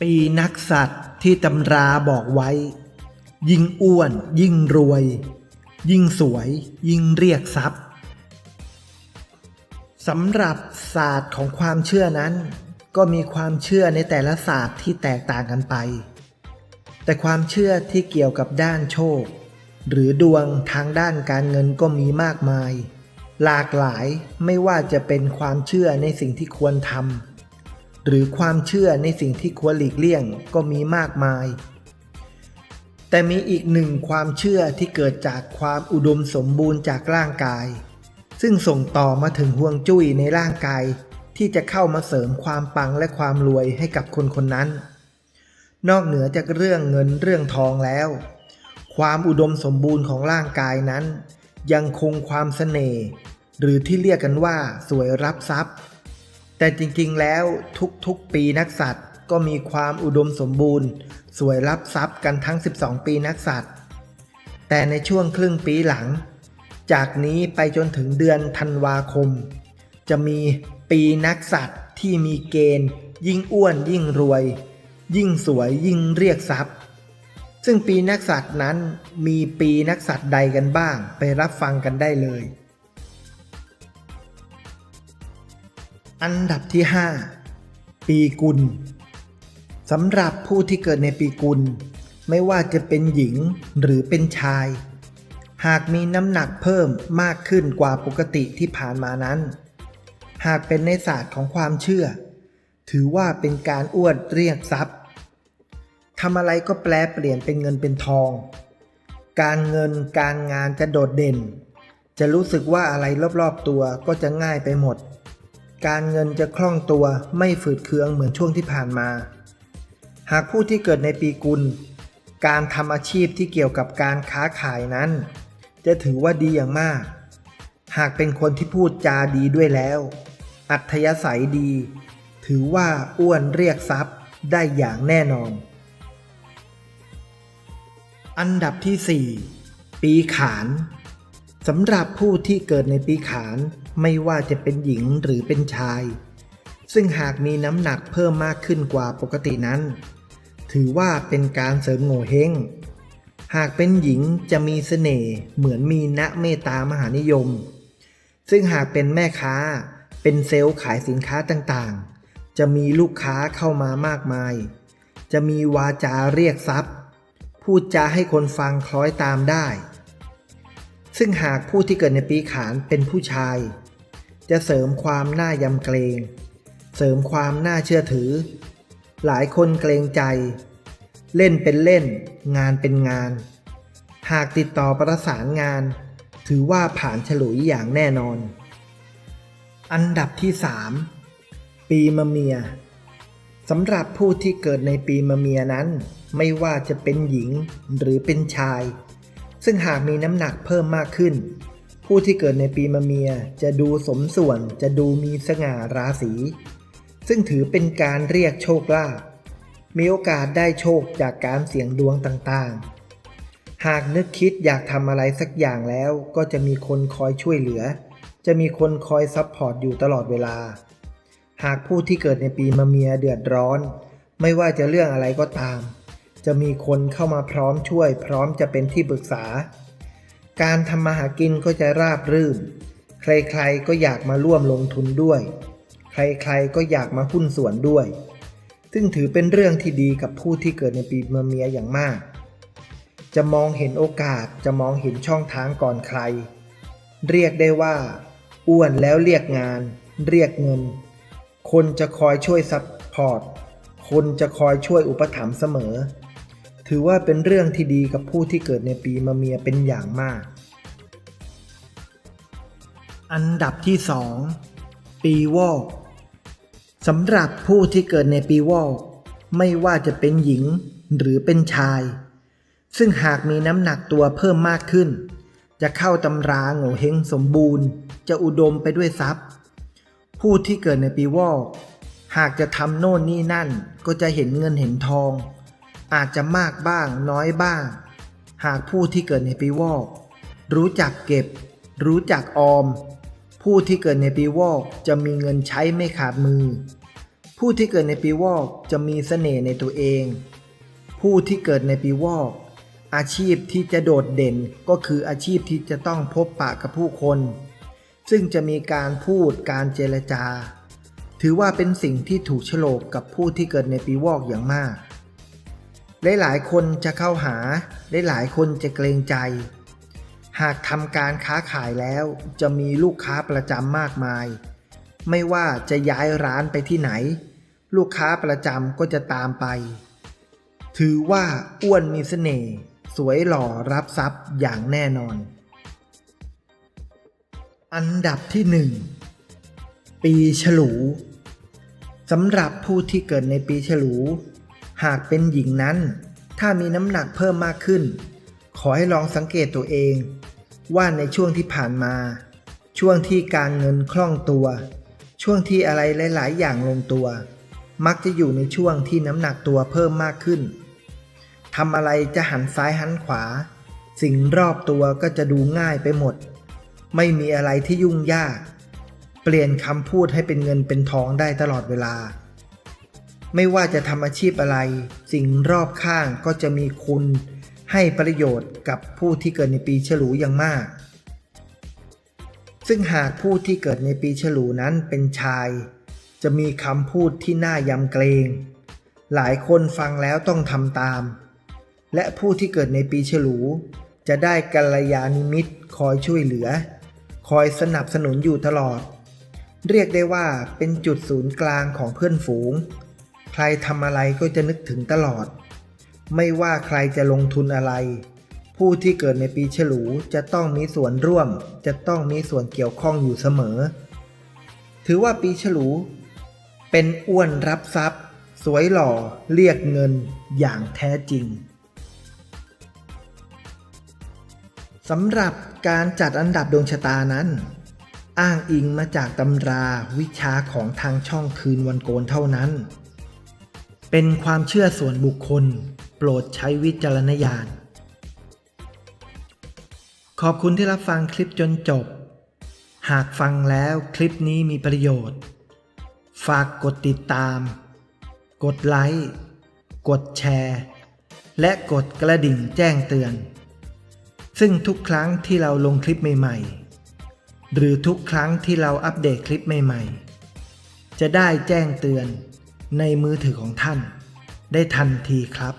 ปีนักสัตว์ที่ตำราบอกไว้ ยิ่งอ้วน ยิ่งรวย ยิ่งสวย ยิ่งเรียกทรัพย์สำหรับศาสตร์ของความเชื่อนั้น ก็มีความเชื่อในแต่ละศาสตร์ที่แตกต่างกันไป แต่ความเชื่อที่เกี่ยวกับด้านโชค หรือดวงทางด้านการเงินก็มีมากมาย หลากหลายไม่ว่าจะเป็นความเชื่อในสิ่งที่ควรทำ หรือความเชื่อในสิ่งที่ควรหลีกเลี่ยงก็มีมากมาย แต่มีอีกหนึ่งความเชื่อที่เกิดจากความอุดมสมบูรณ์จากร่างกาย ซึ่งส่งต่อมาถึงห่วงจุ้ยในร่างกาย ที่จะเข้ามาเสริมความปังและความรวยให้กับคนคนนั้น นอกเหนือจากเรื่องเงินเรื่องทองแล้ว ความอุดมสมบูรณ์ของร่างกายนั้น ยังคงความเสน่ห์หรือที่เรียกกันว่าสวยรับทรัพย์ แต่จริงๆแล้วทุกๆปีนักสัตว์ก็มีความอุดมสมบูรณ์ สวยรับทรัพย์กันทั้ง 12 ปีนักสัตว์แต่ในช่วงครึ่งปีหลัง จากนี้ไปจนถึงเดือนธันวาคม จะมีปีนักสัตว์ที่มีเกณฑ์ ยิ่งอ้วนยิ่งรวย ยิ่งสวยยิ่งเรียกทรัพย์ ซึ่งปีนักสัตว์นั้นมีปีนักสัตว์ใดกันบ้างไปรับฟังกันได้เลย อันดับที่ 5 ปีกุลสำหรับผู้ที่เกิดในปีกุล ไม่ว่าจะเป็นหญิงหรือเป็นชาย หากมีน้ำหนักเพิ่มมากขึ้นกว่าปกติที่ผ่านมานั้น หากเป็นในศาสตร์ของความเชื่อ ถือว่าเป็นการอ้วนเรียกทรัพย์ทำอะไรก็แปลเปลี่ยนเป็นเงินเป็นทอง การเงินการงานจะโดดเด่น จะรู้สึกว่าอะไรรอบๆตัวก็จะง่ายไปหมด การเงินจะคล่องตัวไม่ฝืดเคืองเหมือนช่วงที่ผ่านมา หากผู้ที่เกิดในปีกุล การทำอาชีพที่เกี่ยวกับการค้าขายนั้น จะถือว่าดีอย่างมาก หากเป็นคนที่พูดจาดีด้วยแล้ว อัธยาศัยดี ถือว่าอ้วนเรียกทรัพย์ได้อย่างแน่นอน อันดับที่ 4 ปีขานสำหรับผู้ที่เกิดในปีขาน ไม่ว่าจะเป็นหญิงหรือเป็นชาย ซึ่งหากมีน้ำหนักเพิ่มมากขึ้นกว่าปกตินั้น ถือว่าเป็นการเสริมโง่เฮงหากเป็นหญิงจะมีเสน่ห์เหมือนมีณเมตตามหานิยม ซึ่งหากเป็นแม่ค้าเป็นเซลล์ขายสินค้าต่างๆ จะมีลูกค้าเข้ามามากมาย จะมีวาจาเรียกทรัพย์ พูดจาให้คนฟังคล้อยตามได้ ซึ่งหากผู้ที่เกิดในปีขานเป็นผู้ชาย จะเสริมความน่ายำเกรง เสริมความน่าเชื่อถือ หลายคนเกรงใจ เล่นเป็นเล่น งานเป็นงาน หากติดต่อประสานงาน ถือว่าผ่านฉลุยอย่างแน่นอน อันดับที่ 3 ปีมะเมียสำหรับผู้ที่เกิดในปีมะเมียนั้น ไม่ว่าจะเป็นหญิงหรือเป็นชาย ซึ่งหากมีน้ำหนักเพิ่มมากขึ้น ผู้ที่เกิดในปีมะเมียจะดูสมส่วนจะดูมีสง่าราศี ซึ่งถือเป็นการเรียกโชคลาภมีโอกาสได้โชคจากการเสี่ยงดวงต่างๆ หากนึกคิดอยากทำอะไรสักอย่างแล้วก็จะมีคนคอยช่วยเหลือ จะมีคนคอยซัพพอร์ตอยู่ตลอดเวลา หากผู้ที่เกิดในปีมะเมียเดือดร้อน ไม่ว่าจะเรื่องอะไรก็ตาม จะมีคนเข้ามาพร้อมช่วย พร้อมจะเป็นที่ปรึกษา การทำมาหากินก็จะราบรื่น ใครๆก็อยากมาร่วมลงทุนด้วย ใครๆก็อยากมาหุ้นส่วนด้วย ซึ่งถือเป็นเรื่องที่ดีกับผู้ที่เกิดในปีมะเมียอย่างมาก จะมองเห็นโอกาสจะมองเห็นช่องทางก่อนใคร เรียกได้ว่า อ้วนแล้วเรียกงาน เรียกเงิน คนจะคอยช่วยซัพพอร์ต คนจะคอยช่วยอุปถัมภ์เสมอ ถือว่าเป็นเรื่องที่ดีกับผู้ที่เกิดในปีมะเมียเป็นอย่างมาก อันดับที่ 2 ปีวอกสำหรับผู้ที่เกิดในปีวอกไม่ว่าจะเป็นหญิงหรือเป็นชาย ซึ่งหากมีน้ำหนักตัวเพิ่มมากขึ้น จะเข้าตำราโง่เฮงสมบูรณ์ จะอุดมไปด้วยทรัพย์ ผู้ที่เกิดในปีวอก หากจะทำโน่นนี่นั่นก็จะเห็นเงินเห็นทอง อาจจะมากบ้างน้อยบ้าง หากผู้ที่เกิดในปีวอก รู้จักเก็บ รู้จักออม ผู้ที่เกิดในปีวอกจะมีเงินใช้ไม่ขาดมือ ผู้ที่เกิดในปีวอกจะมีเสน่ห์ในตัวเอง ผู้ที่เกิดในปีวอก อาชีพที่จะโดดเด่นก็คืออาชีพที่จะต้องพบปะกับผู้คน ซึ่งจะมีการพูดการเจรจา ถือว่าเป็นสิ่งที่ถูกโฉลกกับผู้ที่เกิดในปีวอกอย่างมาก หลายๆคนจะเข้าหาหลายๆคนจะเกรงใจ หากทำการค้าขายแล้วจะมีลูกค้าประจำมากมาย ไม่ว่าจะย้ายร้านไปที่ไหน ลูกค้าประจำก็จะตามไป ถือว่าอ้วนมีเสน่ห์สวยหล่อรับทรัพย์อย่างแน่นอน อันดับที่หนึ่งปีฉลูสำหรับผู้ที่เกิดในปีฉลู หากเป็นหญิงนั้น ถ้ามีน้ำหนักเพิ่มมากขึ้น ขอให้ลองสังเกตตัวเอง ว่าในช่วงที่ผ่านมา ช่วงที่การเงินคล่องตัว ช่วงที่อะไรหลาย ๆ อย่างลงตัว มักจะอยู่ในช่วงที่น้ำหนักตัวเพิ่มมากขึ้นทำอะไรจะหันซ้ายหันขวา สิ่งรอบตัวก็จะดูง่ายไปหมด ไม่มีอะไรที่ยุ่งยาก เปลี่ยนคำพูดให้เป็นเงินเป็นทองได้ตลอดเวลา ไม่ว่าจะทำอาชีพอะไร สิ่งรอบข้างก็จะมีคุณให้ประโยชน์กับผู้ที่เกิดในปีฉลูอย่างมาก ซึ่งหากผู้ที่เกิดในปีฉลูนั้นเป็นชาย จะมีคำพูดที่น่ายำเกรง หลายคนฟังแล้วต้องทำตาม และผู้ที่เกิดในปีฉลู จะได้กัลยาณมิตรคอยช่วยเหลือ คอยสนับสนุนอยู่ตลอด เรียกได้ว่าเป็นจุดศูนย์กลางของเพื่อนฝูง ใครทำอะไรก็จะนึกถึงตลอด ไม่ว่าใครจะลงทุนอะไร ผู้ที่เกิดในปีฉลูจะต้องมีส่วนร่วม จะต้องมีส่วนเกี่ยวข้องอยู่เสมอ ถือว่าปีฉลู เป็นอ้วนรับทรัพย์ สวยหล่อเรียกเงินอย่างแท้จริงสำหรับการจัดอันดับดวงชะตานั้น อ้างอิงมาจากตำราวิชาของทางช่องคืนวันโกนเท่านั้น เป็นความเชื่อส่วนบุคคล โปรดใช้วิจารณญาณ ขอบคุณที่รับฟังคลิปจนจบ หากฟังแล้วคลิปนี้มีประโยชน์ ฝากกดติดตาม กดไลค์ กดแชร์ และกดกระดิ่งแจ้งเตือน ซึ่งทุกครั้งที่เราลงคลิปใหม่ ๆ หรือทุกครั้งที่เราอัปเดตคลิปใหม่ ๆ จะได้แจ้งเตือน ในมือถือของท่าน ได้ทันทีครับ